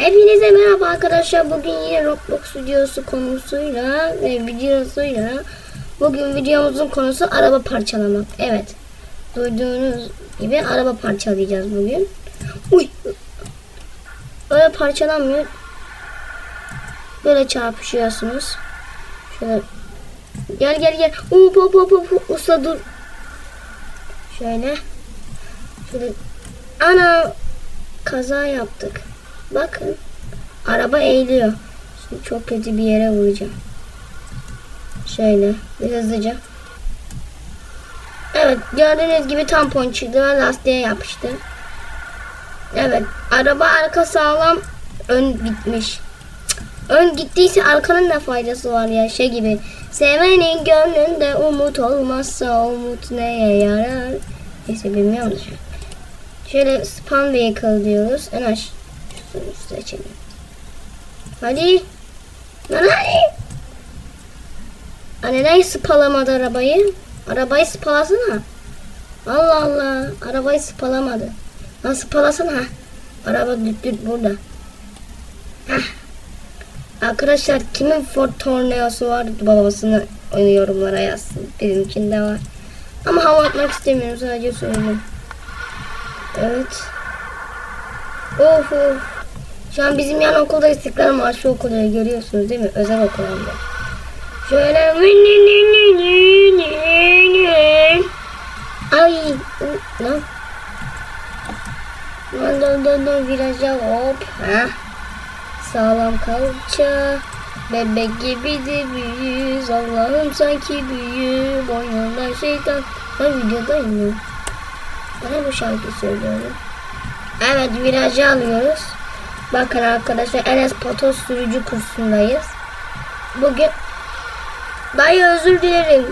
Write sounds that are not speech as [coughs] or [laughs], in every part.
Hepinize merhaba arkadaşlar. Bugün yine Roblox videosu konusuyla ve videosuyla bugün videomuzun konusu araba parçalamak. Evet. Duyduğunuz gibi araba parçalayacağız bugün. Uy. Öyle parçalanmıyor. Böyle çarpışıyorsunuz. Şöyle Gel gel gel. Hop hop hop hop. Usta dur. Şöyle. Şöyle. Ana. Kaza yaptık. Bakın. Araba eğiliyor. Şimdi çok kötü bir yere vuracağım. Şöyle. Bir hızlıca. Evet. Gördüğünüz gibi tampon çıktı ve lastiğe yapıştı. Evet. Araba arka sağlam. Ön gitmiş. Ön gittiyse arkanın ne faydası var ya şey gibi. Sevenin gönlünde umut olmazsa umut neye yarar? Neyse bilmiyorum. Şöyle spam vehicle diyoruz. En şunu seçelim. Hadi. Lan hadi. Aa, neden spalamadı arabayı? Arabayı spalasana. Allah Allah. Arabayı spalamadı. Lan spalasana. ha. Araba düt düt burada. Hah. Arkadaşlar kimin Ford Tornado'su var babasını yorumlara yazsın. Benimkinde var. Ama hava atmak istemiyorum sadece söyleyeyim. Evet. Of of. Şu an bizim yan okulda İstiklal Marşı okunuyor görüyorsunuz değil mi? Özel okul hem de. Şöyle Ay lan. Lan dön dön dön viraja hop. Heh. Sağlam kalça Bebek gibi de büyüyüz Allah'ım sanki büyü Boynunda şeytan Ben videodayım ya Bana bu şarkı söylüyorum Evet virajı alıyoruz Bakın arkadaşlar Enes Patos sürücü kursundayız. Bugün Dayı özür dilerim.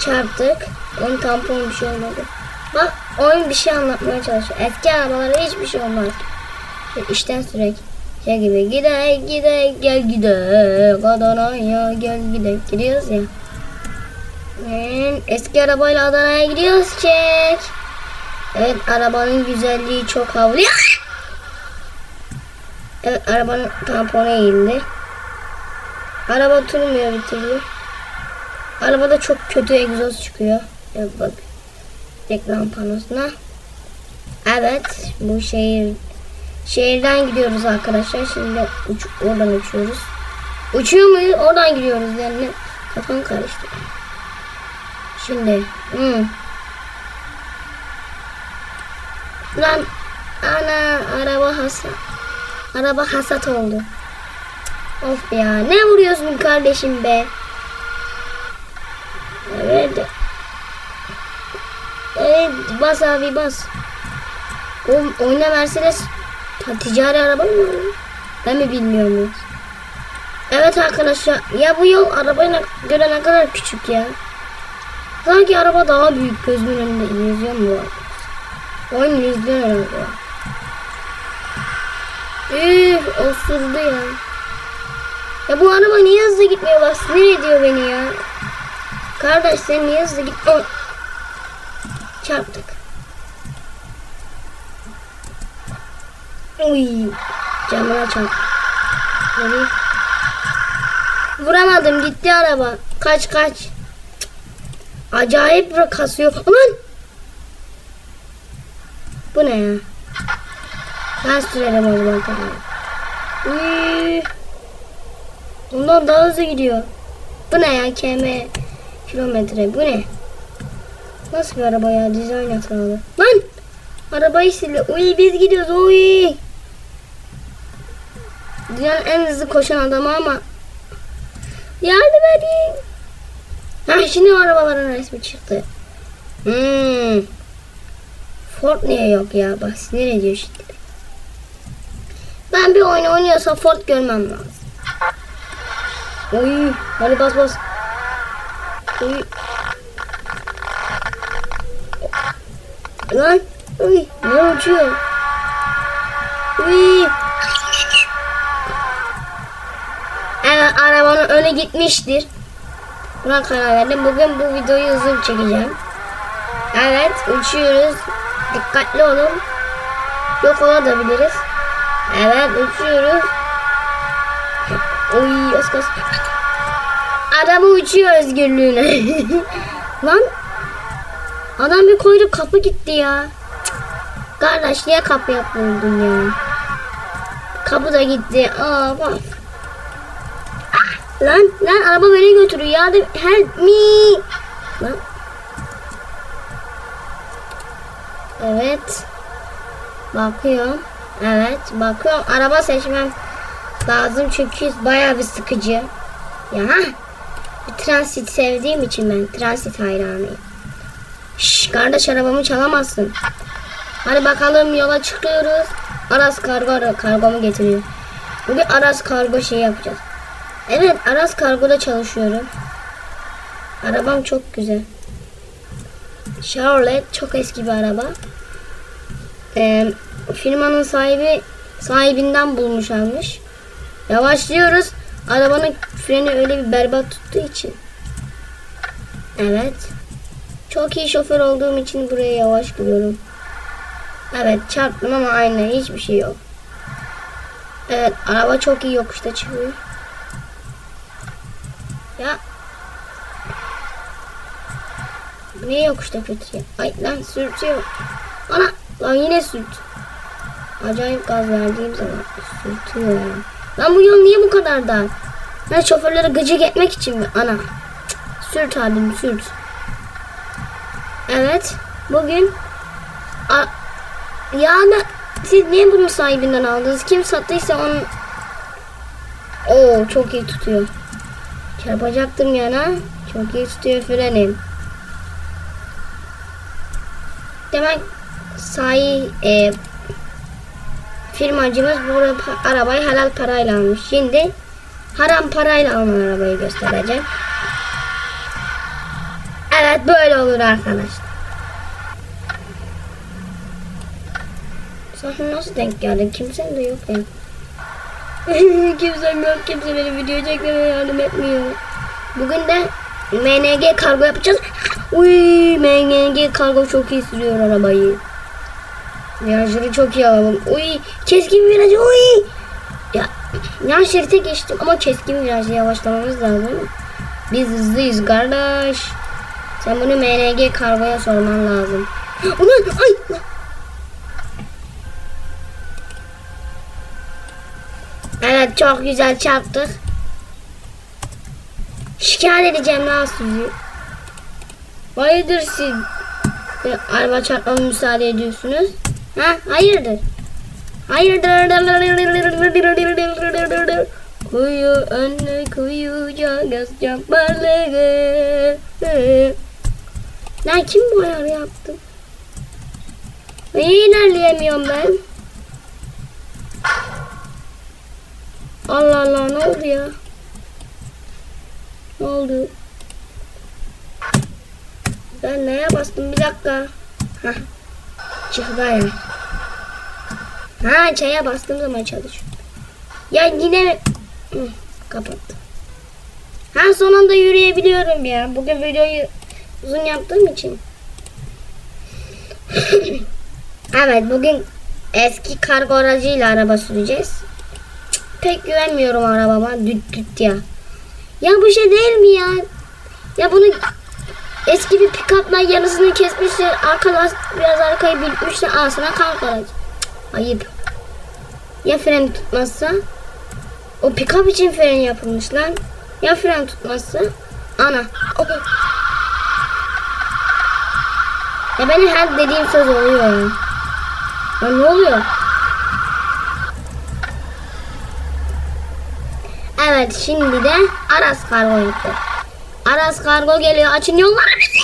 Çarptık. Onun tampon bir şey olmadı. Bak oyun bir şey anlatmaya çalışıyor. Eski arabalara hiçbir şey olmaz. İşten sürek. Şey gibi gidek gidek gel gidek Adana'ya gel gidek gidiyoruz ya. Hmm, eski arabayla Adana'ya gidiyoruz. Çek. Evet arabanın güzelliği çok havalı. Evet arabanın tamponu eğildi. Araba durmuyor bir türlü. Arabada çok kötü egzoz çıkıyor. Evet bak. Reklam panosuna. Evet bu şehir Şehirden gidiyoruz arkadaşlar. Şimdi uç, oradan uçuyoruz. Uçuyor muyuz? Oradan gidiyoruz yani. Kafam karıştı. Şimdi. Hmm. Lan ana araba hasat. Araba hasat oldu. Of ya ne vuruyorsun kardeşim be? Evet. Evet bas abi bas. O, oyna Mercedes ticari araba mı? Ben mi bilmiyorum. Evet arkadaşlar. Ya bu yol arabaya göre ne kadar küçük ya. Sanki araba daha büyük gözümün önünde illüzyon mu var? Oyun illüzyon herhalde ya. Üf osurdu ya. Ya bu araba niye hızlı gitmiyor bak sinir ediyor beni ya. Kardeş sen niye hızlı gitmiyor? Çarptık. Uy. Camına çarp. Hadi. Vuramadım gitti araba. Kaç kaç. Cık. Acayip kasıyor. Aman. Bu ne ya? Ben sürerim o zaman tamam. Uy. Ondan daha hızlı gidiyor. Bu ne ya km kilometre bu ne? Nasıl bir araba ya dizayn hatalı. Lan! Arabayı sile. Uy biz gidiyoruz uy. Dünyanın en hızlı koşan adamı ama yardım edin. Ha şimdi arabaların resmi çıktı. Hmm. Ford niye yok ya? Bak sinir ediyor şimdi. Ben bir oyun oynuyorsam Ford görmem lazım. Uy, hadi bas bas. Uy. Lan, uy, ne uçuyor? Uy. Evet arabanın önü gitmiştir. Buna karar verdim. Bugün bu videoyu hızlı çekeceğim. Evet uçuyoruz. Dikkatli olun. Yok olabiliriz. Evet uçuyoruz. Oy az kalsın. Araba uçuyor özgürlüğüne. [laughs] Lan adam bir koydu kapı gitti ya. Kardeş niye kapı yapıyordun ya? Kapı da gitti. Aa bak. Lan lan araba beni götürüyor. Yardım help me. Lan. Evet. Bakıyorum. Evet bakıyorum. Araba seçmem lazım çünkü bayağı bir sıkıcı. Ya transit sevdiğim için ben transit hayranıyım. Şş kardeş arabamı çalamazsın. Hadi bakalım yola çıkıyoruz. Aras kargo kargomu getiriyor. Bugün Aras kargo şey yapacağız. Evet Aras kargoda çalışıyorum. Arabam çok güzel. Chevrolet çok eski bir araba. Ee, firmanın sahibi sahibinden bulmuş almış. Yavaşlıyoruz. Arabanın freni öyle bir berbat tuttuğu için. Evet. Çok iyi şoför olduğum için buraya yavaş gidiyorum. Evet çarptım ama aynı hiçbir şey yok. Evet araba çok iyi yokuşta çıkıyor. Ya. Ne yokuşta kötü ya? Ay lan sürtüyor. Ana lan yine sürt. Acayip gaz verdiğim zaman sürtüyor ya. Lan bu yol niye bu kadar dar? Ben şoförleri gıcık etmek için mi? Ana. Cık, Sürt abim sürt. Evet. Bugün A yani siz niye bunun sahibinden aldınız? Kim sattıysa onun Oo çok iyi tutuyor. Çarpacaktım yana. Çok iyi tutuyor frenim. Demek sahi e, firmacımız bu arabayı helal parayla almış. Şimdi haram parayla alınan arabayı göstereceğim. Evet böyle olur arkadaşlar. Sen nasıl denk geldin? Kimsen de yok ya. [laughs] Kimsem yok. Kimse beni video çekmeme yardım etmiyor. Bugün de MNG kargo yapacağız. Uy MNG kargo çok iyi sürüyor arabayı. Virajları çok iyi alalım. Uy keskin virajı uy. Ya yan şerite geçtim ama keskin virajda yavaşlamamız lazım. Biz hızlıyız kardeş. Sen bunu MNG kargoya sorman lazım. [gasps] Ulan ay. Evet çok güzel çarptık. Şikayet edeceğim lan sizi. Hayırdır siz? Araba çarpmama müsaade ediyorsunuz. Ha hayırdır? Hayırdır? Kuyu önüne kuyuca göz balığı. Lan kim bu ayarı yaptı? Niye ilerleyemiyorum ben? Allah Allah ne oldu ya? Ne oldu? Ben neye bastım bir dakika. Hah. Çıktı. Ha çaya bastığım zaman çalışıyor. Ya yine Hı, kapattım. Ha son anda yürüyebiliyorum ya. Bugün videoyu uzun yaptığım için. [coughs] evet bugün eski kargo aracıyla araba süreceğiz. Pek güvenmiyorum arabama. Düt düt ya. Ya bu şey değil mi ya? Ya bunu eski bir pick-up'la yarısını kesmişler. Arka biraz arkayı bükmüşler. Ağzına kargo aracı. Ayıp. Ya fren tutmazsa? O pick-up için fren yapılmış lan. Ya fren tutmazsa? Ana. Oy. Ya benim her dediğim söz oluyor ya. Ne oluyor? Evet şimdi de Aras kargo yaptı. Aras kargo geliyor. Açın yollarınızı.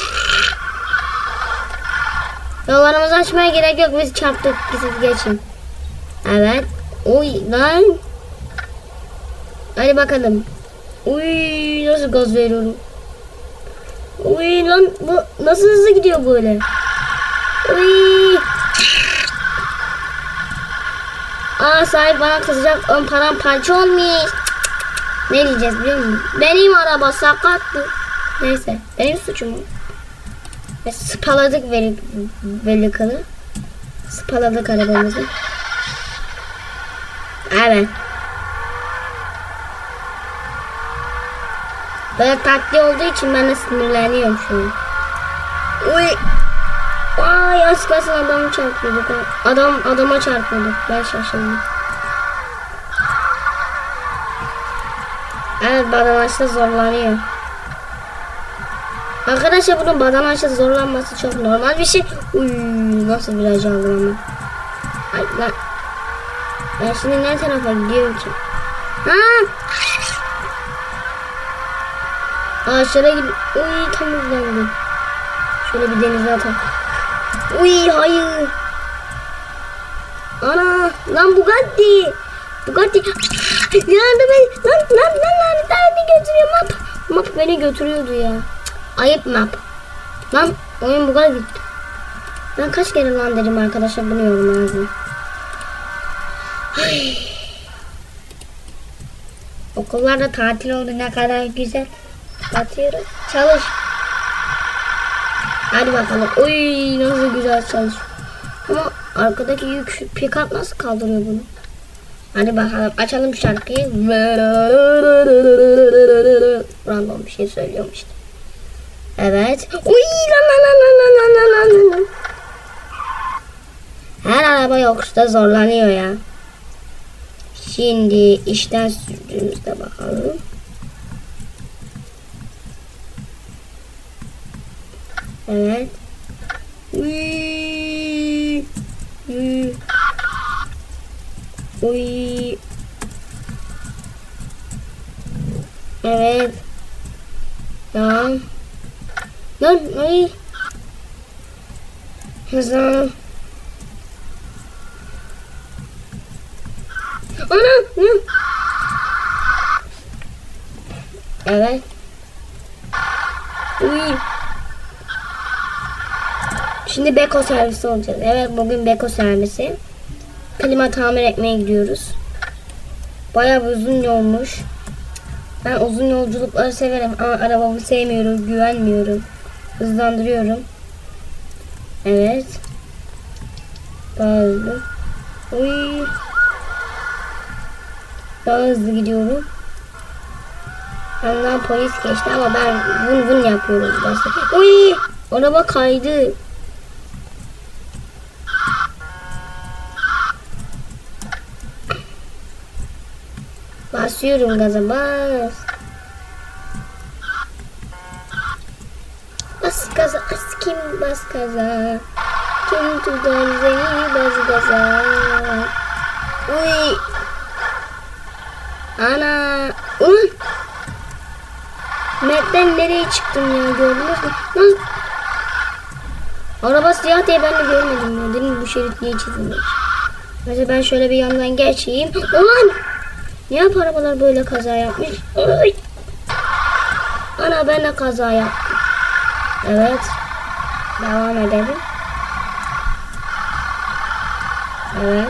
Yollarımızı açmaya gerek yok. Biz çarptık. Siz geçin. Evet. Oy lan. Hadi bakalım. Uy nasıl gaz veriyorum. Uy lan bu nasıl hızlı gidiyor böyle. Uy. Aa sahip bana kızacak. Ön param parça olmuş. Ne diyeceğiz biliyor musun? Benim araba sakattı. Neyse benim suçum. o. Ve spaladık veli, veli kılı. Spaladık arabamızı. Evet. Böyle tatlı olduğu için ben de sinirleniyorum şu an. Uy. Ay az kalsın adamı çarpıyorduk. Adam adama çarpıyorduk. Ben şaşırdım. Evet badanaşta zorlanıyor. Arkadaşlar bunun badanaşta zorlanması çok normal bir şey. Uy nasıl viraj aldım ama. Ay ben, ben şimdi ne tarafa gidiyorum ki? Ha! Ağaçlara gid. Uy tam hızlandım. Şöyle bir denize atalım. Uy hayır. Ana lan Bugatti. Bugatti. Yardım et. Lan lan lan lan beni götürüyor map. Map beni götürüyordu ya. Ayıp map. Lan oyun Bugatti gitti. Ben kaç kere lan dedim arkadaşlar bunu yorumlardım. Okullarda tatil oldu ne kadar güzel. Atıyorum. Çalış. Hadi bakalım. Oy nasıl güzel çalış. Ama arkadaki yük pikat nasıl kaldırıyor bunu? Hadi bakalım açalım şarkıyı. Random bir şey söylüyorum işte. Evet. Uy lan lan lan lan lan lan lan. Her araba yokuşta zorlanıyor ya. Şimdi işten sürdüğümüzde bakalım. Evet. Uy. Uy. Uy. Evet. Tamam. Lan ay. Hızlan. Ana. Hı. Evet. Uy. Şimdi Beko servisi olacağız. Evet bugün Beko servisi. Klima tamir etmeye gidiyoruz. Bayağı uzun yolmuş. Ben uzun yolculukları severim ama arabamı sevmiyorum, güvenmiyorum. Hızlandırıyorum. Evet. Hızlı. Uy. Daha hızlı gidiyorum. Yandan polis geçti ama ben vın vın yapıyorum. Mesela. Uy. Araba kaydı. Basıyorum gaza bas. Bas gaza bas kim bas gaza. Kim tutar bas gaza. Uy. Ana. Uy. Map'ten nereye çıktım ya gördünüz mü? Lan. Araba siyah diye ben de görmedim ya. Dedim bu şerit niye çizilmiş? Mesela ben şöyle bir yandan geçeyim. Ulan. Niye hep arabalar böyle kaza yapmış? Ay. Ana ben de kaza yaptım. Evet. Devam edelim. Evet.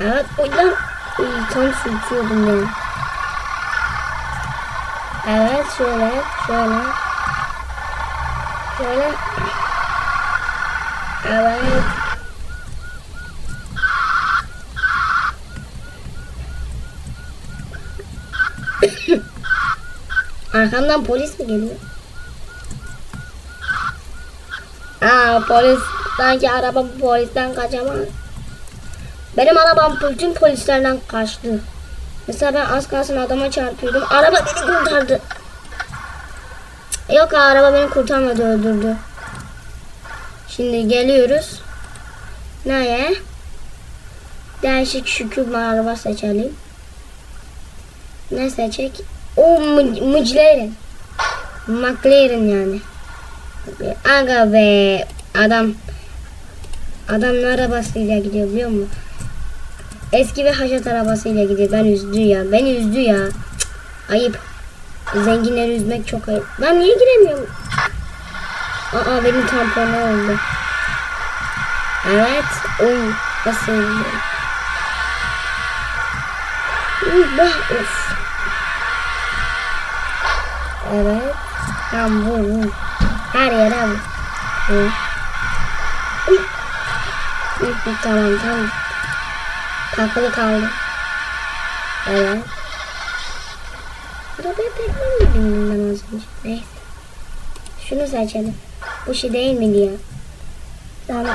Evet. Uy lan. Tam sürtüyordum ya. Evet şöyle. Şöyle. Şöyle. Evet. [coughs] Arkamdan polis mi geliyor? Aa polis sanki arabam polisten kaçamaz. Benim arabam bütün polislerden kaçtı. Mesela ben az kalsın adama çarpıyordum. Araba beni kurtardı. Yok araba beni kurtarmadı öldürdü. Şimdi geliyoruz. Neye? Değişik şükür araba seçelim. Ne seçecek? O McLaren. McLaren yani. Aga be adam adam ne arabasıyla gidiyor biliyor musun? Eski bir haşat arabasıyla gidiyor. Ben üzdü ya. Beni üzdü ya. Cık, ayıp. Zenginleri üzmek çok ayıp. Ben niye giremiyorum? Aa benim tamponu oldu. Evet. Oy. Nasıl? Uy bah of. Evet. Tamam vur vur. Her yere vur. Vur. Tamam tamam. Takılı kaldı. Evet. Arabaya pek mi bindim ben az önce? Neyse. Şunu seçelim. Bu şey değil ya? Bir tane,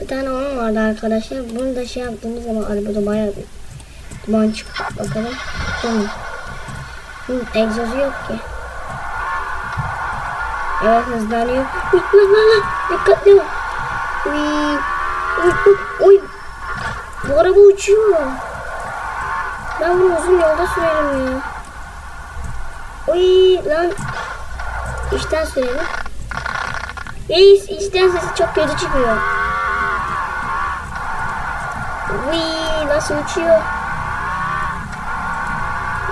bir tane onun vardı arkadaşlar. Bunu da şey yaptığımız zaman arabada bayağı bir duman çıktı. Bakalım. Bunun. Bunun egzozu yok ki. Evet hızlanıyor. Uy, lan lan lan. Dikkatli ol. Uy. Uy, uy, uy. Araba uçuyor. Ben bunu uzun yolda sürerim ya. Uy lan. İşten sürelim. Reis içten sesi çok kötü çıkıyor. Uy nasıl uçuyor.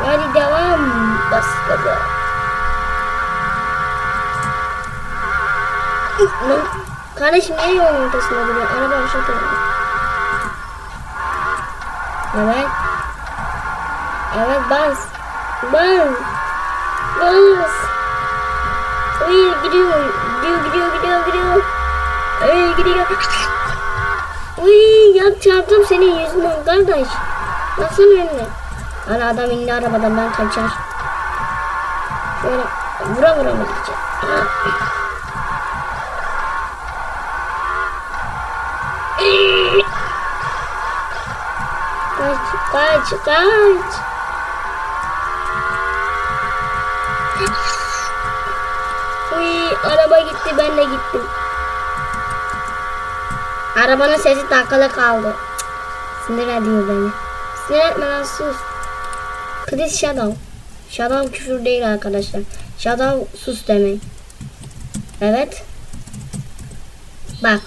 Hadi devam. Bas gaza. Lan kardeşim niye yolun ortasında duruyor? Araba aşağı duruyor. Evet. Evet bas. Bas. Bas. Uy gidiyor. Gidiyor gidiyor gidiyor gidiyor. Uy gidiyor. Uy ya çarptım senin yüzünden kardeş. Nasıl önüne? Ana adam indi arabadan ben kaçar. Şöyle vura vura mı gideceğim? Kaç kaç kaç. Uy araba gitti ben de gittim. Arabanın sesi takılı kaldı. Sinir ediyor beni. Sinir etme lan sus. Chris Shadow. Shadow küfür değil arkadaşlar. Shadow sus demek. Evet. Bak.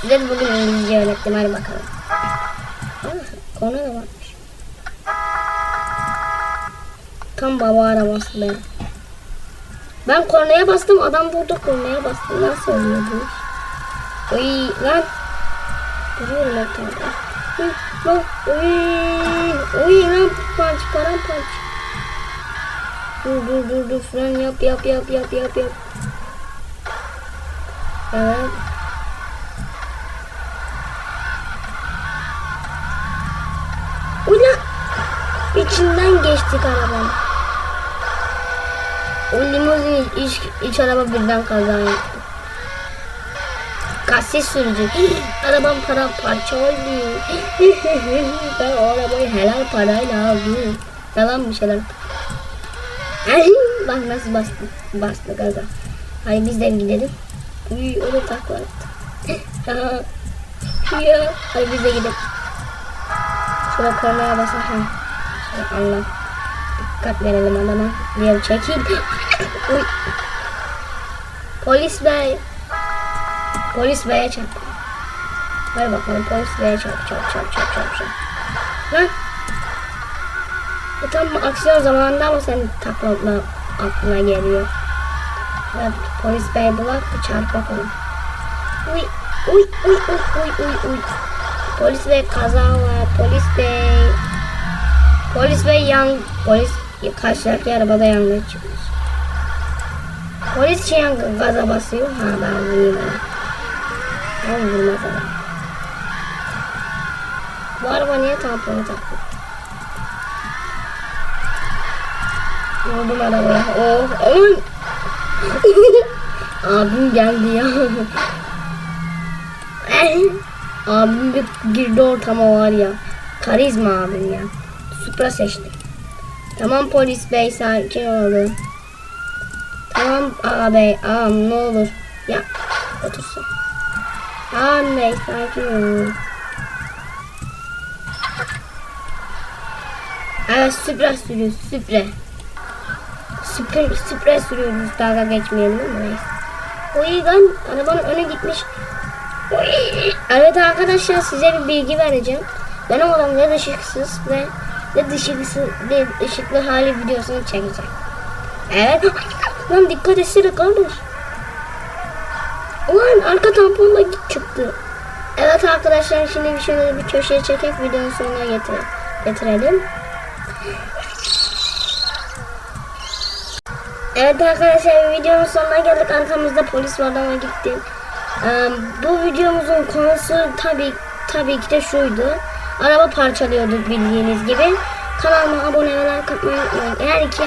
Size bugün İngilizce öğrettim. Hadi bakalım. Konu da varmış. Tam baba arabası benim. Ben kornaya bastım. Adam burada kornaya bastı. Nasıl oluyor bu iş? Uy lan. Duruyorum ortada. Uy lan. Uy. Uy lan. Punch paramparç. Dur dur dur dur. Fren yap yap yap yap yap yap. Evet. İçinden geçtik arabanın. O limuzin iç, iç araba birden kaza yaptı. Kasis sürücü. [laughs] Arabam para parça oldu. [laughs] ben o arabayı helal parayla aldım. Yalan bir şeyler. Bak nasıl bastı. Bastı gaza. Hadi biz de gidelim. Uy o da takla attı. [laughs] ya. Hadi biz de gidelim. Şöyle kornaya basalım. Allah. Dikkat verelim adama. Diğer çekil. Uy. Polis bey. Polis beye çarp. Ver bakalım polis beye çarp çarp çarp çarp çarp. Lan. Bu tam aksiyon zamanında ama senin takla aklına geliyor. Evet, polis bey bulak çarp bakalım. Uy uy uy uy uy uy uy. Polis bey kaza var. Polis bey. Polis bey yan polis karşıdaki arabada yangın çıkmış. Polis yangın gaza basıyor. Ha ben vurayım. Ben vurmaz adam. Bu araba niye tamponu taktı? Vurdum arabaya. Oh. [laughs] Abim geldi ya. [laughs] abim bir girdi ortama var ya. Karizma abim ya. Supra seçtim. Tamam polis bey sakin olun. Tamam ağabey ağam ne olur. Ya otursun. Ağam bey sakin olun. Evet süpre sürüyoruz süpre. Süpre, süpre sürüyoruz dalga geçmeyelim mi? Neyse. O iyi lan arabanın öne gitmiş. Oy. Evet arkadaşlar size bir bilgi vereceğim. Benim odam ışıksız ve ne ışıklı, ne ışıklı hali videosunu çekeceğim. Evet. Lan dikkat etsene kardeş. Ulan arka tamponla git çıktı. Evet arkadaşlar şimdi bir şöyle bir köşeye çekip videonun sonuna getire, getirelim. Evet arkadaşlar videonun sonuna geldik. Arkamızda polis var ama gitti. Ee, bu videomuzun konusu tabii tabii ki de şuydu. Araba parçalıyorduk bildiğiniz gibi. Kanalıma abone ve like atmayı unutmayın. Eğer iki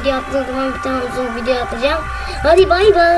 video attığınız zaman bir tane uzun video atacağım. Hadi bay bay.